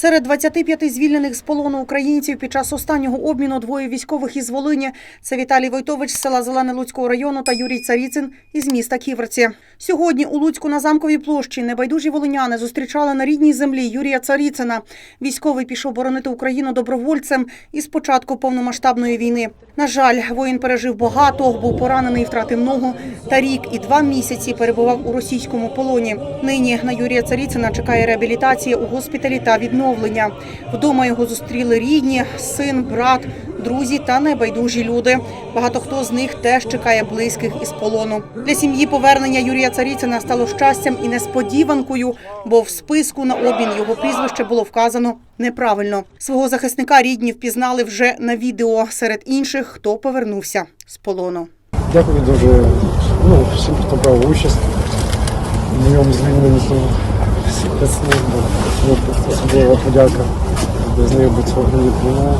Серед 25 звільнених з полону українців під час останнього обміну двоє військових із Волині – це Віталій Войтович з села Зелене Луцького району та Юрій Царіцин із міста Ківерці. Сьогодні у Луцьку на Замковій площі небайдужі волиняни зустрічали на рідній землі Юрія Царіцина. Військовий пішов боронити Україну добровольцем із початку повномасштабної війни. На жаль, воїн пережив багато, був поранений втратив ногу, та рік і два місяці перебував у російському полоні. Нині на Юрія Царіцина чекає реабілітація у госпіталі та відновлення. Вдома його зустріли рідні, син, брат, друзі та небайдужі люди. Багато хто з них теж чекає близьких із полону. Для сім'ї повернення Юрія Царіцина стало щастям і несподіванкою, бо в списку на обмін його прізвище було вказано неправильно. Свого захисника рідні впізнали вже на відео серед інших, хто повернувся з полону. Дякую дуже ну, всім, хто брав участь в спецслужби. Ну, Особлива подяка без неї би цього не відбуло.